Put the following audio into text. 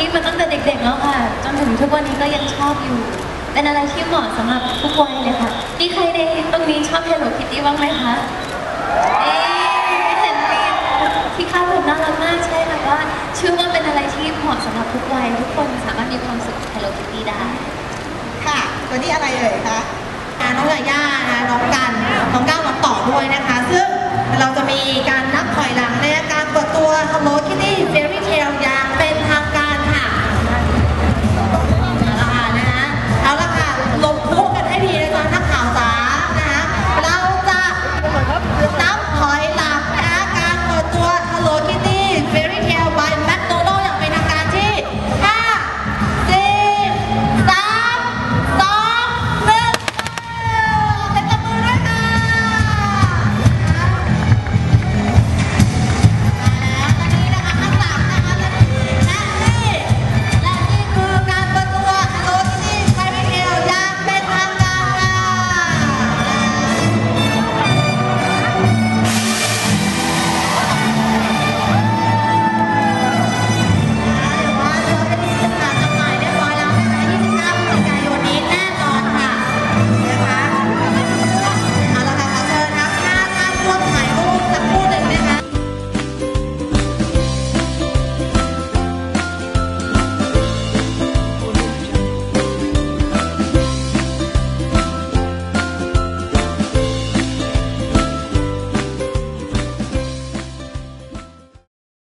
นี้มาตั้งแต่เด็กๆแล้วค่ะ จนถึงทุกวันนี้ก็ยังชอบอยู่ เป็นอะไรที่เหมาะสำหรับทุกวัยเลยค่ะมีใครในตรงนี้ชอบ Hello Kitty บ้างไหมคะเห็นพี่ข้าดผมน่ารักมากใช่ไหมว่าเชื่อว่าเป็นอะไรที่เหมาะสำหรับทุกวัยทุกคนสามารถมีความสุข Hello Kitty ได้ ค่ะวันนี้อะไรเอ่ยคะน้องยาย่านะน้องกัน น้องก้าวน้อต่อด้วยนะคะ ซึ่งเราจะมีการนับถอยหลัง